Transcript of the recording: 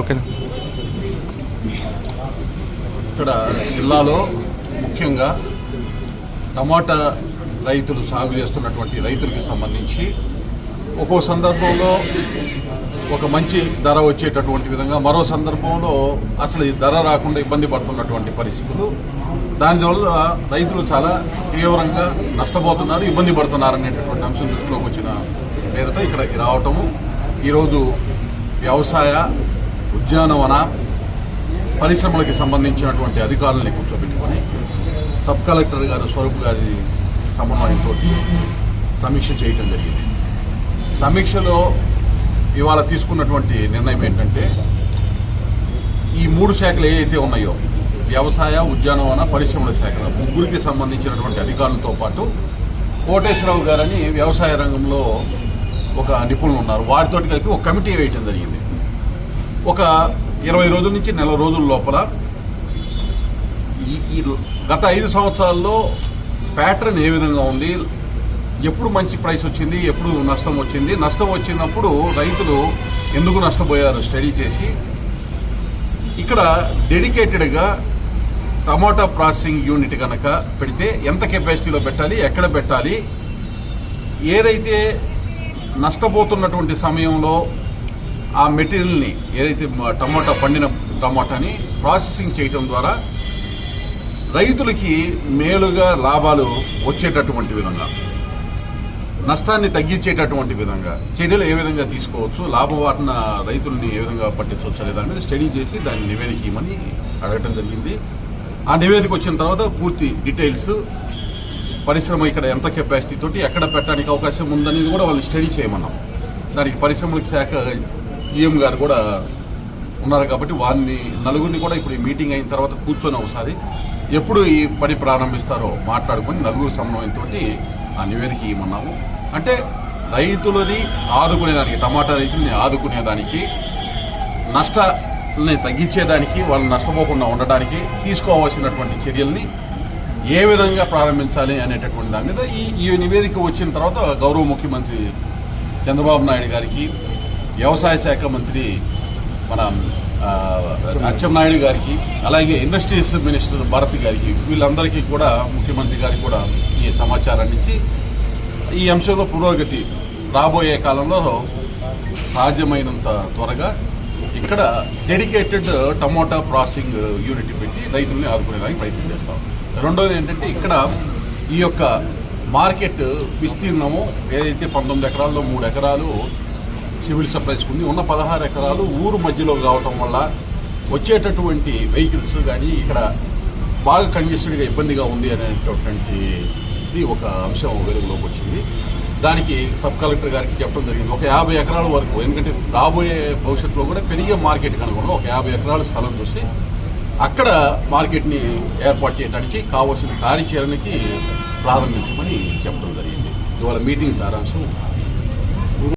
ఓకేనా. ఇక్కడ జిల్లాలో ముఖ్యంగా టమాటా రైతులు సాగు చేస్తున్నటువంటి రైతులకి సంబంధించి ఒక్కో సందర్భంలో ఒక మంచి ధర వచ్చేటటువంటి విధంగా మరో సందర్భంలో అసలు ఈ ధర రాకుండా ఇబ్బంది పడుతున్నటువంటి పరిస్థితులు. దానివల్ల రైతులు చాలా తీవ్రంగా నష్టపోతున్నారు ఇబ్బంది పడుతున్నారు అనేటటువంటి అంశం దృష్టిలోకి వచ్చిన మీదట ఇక్కడికి రావటము. ఈరోజు వ్యవసాయ ఉద్యానవన పరిశ్రమలకు సంబంధించినటువంటి అధికారుల్ని కూర్చోబెట్టుకొని సబ్ కలెక్టర్ గారు స్వరూప్ గారి సమన్వయంతో సమీక్ష చేయటం జరిగింది. సమీక్షలో ఇవాళ తీసుకున్నటువంటి నిర్ణయం ఏంటంటే ఈ మూడు శాఖలు ఏవైతే ఉన్నాయో వ్యవసాయ ఉద్యానవన పరిశ్రమల శాఖలు ముగ్గురికి సంబంధించినటువంటి అధికారులతో పాటు కోటేశ్వరరావు గారని వ్యవసాయ రంగంలో ఒక నిపుణులు ఉన్నారు. వారితో కలిపి ఒక కమిటీ వేయటం జరిగింది. ఒక ఇరవై రోజుల నుంచి నెల రోజుల లోపల ఈ గత ఐదు సంవత్సరాల్లో ప్యాటర్న్ ఏ విధంగా ఉంది? ఎప్పుడు మంచి ప్రైస్ వచ్చింది? ఎప్పుడు నష్టం వచ్చింది? నష్టం వచ్చినప్పుడు రైతులు ఎందుకు నష్టపోయారు? స్టడీ చేసి ఇక్కడ డెడికేటెడ్గా టమాటా ప్రాసెసింగ్ యూనిట్ కనుక పెడితే ఎంత కెపాసిటీలో పెట్టాలి? ఎక్కడ పెట్టాలి? ఏదైతే నష్టపోతున్నటువంటి సమయంలో ఆ మెటీరియల్ని ఏదైతే టమోటా టమాటా పండిన టమాటాని ప్రాసెసింగ్ చేయటం ద్వారా రైతులకి మేలుగా లాభాలు వచ్చేటటువంటి విధంగా నష్టాన్ని తగ్గించేటటువంటి విధంగా చర్యలు ఏ విధంగా తీసుకోవచ్చు లాభవాటన రైతుల్ని ఏ విధంగా పట్టించవచ్చు అనే దాని మీద స్టడీ చేసి దాన్ని నివేదిక ఇవ్వమని అడగటం జరిగింది. ఆ నివేదిక వచ్చిన తర్వాత పూర్తి డీటెయిల్స్ పరిశ్రమ ఇక్కడ ఎంత కెపాసిటీ తోటి ఎక్కడ పెట్టడానికి అవకాశం ఉందనేది కూడా వాళ్ళు స్టడీ చేయమన్నాం. దానికి పరిశ్రమల శాఖ ఈఎం గారు కూడా ఉన్నారు కాబట్టి వారిని నలుగురిని కూడా ఇప్పుడు ఈ మీటింగ్ అయిన తర్వాత కూర్చొని ఒకసారి ఎప్పుడు ఈ పని ప్రారంభిస్తారో మాట్లాడుకొని నలుగురు సమన్వయంతో ఆ నివేదిక ఇవ్వమన్నాము. అంటే రైతులని ఆదుకునేదానికి టమాటా రైతుల్ని ఆదుకునేదానికి నష్టాలని తగ్గించేదానికి వాళ్ళు నష్టపోకుండా ఉండడానికి తీసుకోవాల్సినటువంటి చర్యల్ని ఏ విధంగా ప్రారంభించాలి అనేటటువంటి దాని మీద ఈ ఈ నివేదిక వచ్చిన తర్వాత గౌరవ ముఖ్యమంత్రి చంద్రబాబు నాయుడు గారికి వ్యవసాయ శాఖ మంత్రి మన అచ్చెన్నాయుడు గారికి అలాగే ఇండస్ట్రీస్ మినిస్టర్ భారతి గారికి వీళ్ళందరికీ కూడా ముఖ్యమంత్రి గారికి కూడా ఈ సమాచారాన్ని ఇచ్చి ఈ అంశంలో పురోగతి రాబోయే కాలంలో సాధ్యమైనంత త్వరగా ఇక్కడ డెడికేటెడ్ టమోటా ప్రాసెసింగ్ యూనిట్ పెట్టి రైతుల్ని ఆదుకునేదానికి ప్రయత్నం చేస్తాం. రెండోది ఏంటంటే ఇక్కడ ఈ యొక్క మార్కెట్ విస్తీర్ణము ఏదైతే పంతొమ్మిది ఎకరాల్లో మూడు ఎకరాలు సివిల్ సప్లైస్ ఉంది ఉన్న పదహారు ఎకరాలు ఊరు మధ్యలో కావటం వల్ల వచ్చేటటువంటి వెహికల్స్ కానీ ఇక్కడ బాగా కంజెస్టెడ్గా ఇబ్బందిగా ఉంది అనేటటువంటి ఇది ఒక అంశం వెలుగులోకి వచ్చింది. దానికి సబ్ కలెక్టర్ గారికి చెప్పడం జరిగింది. ఒక యాభై ఎకరాల వరకు ఎందుకంటే రాబోయే భవిష్యత్తులో కూడా పెరిగే మార్కెట్ కనుగొనడం ఒక యాభై ఎకరాల స్థలం చూసి అక్కడ మార్కెట్ని ఏర్పాటు చేయడానికి కావాల్సిన కార్యాచరణకి ప్రారంభించమని చెప్పడం జరిగింది. ఇవాళ మీటింగ్ సారాంశం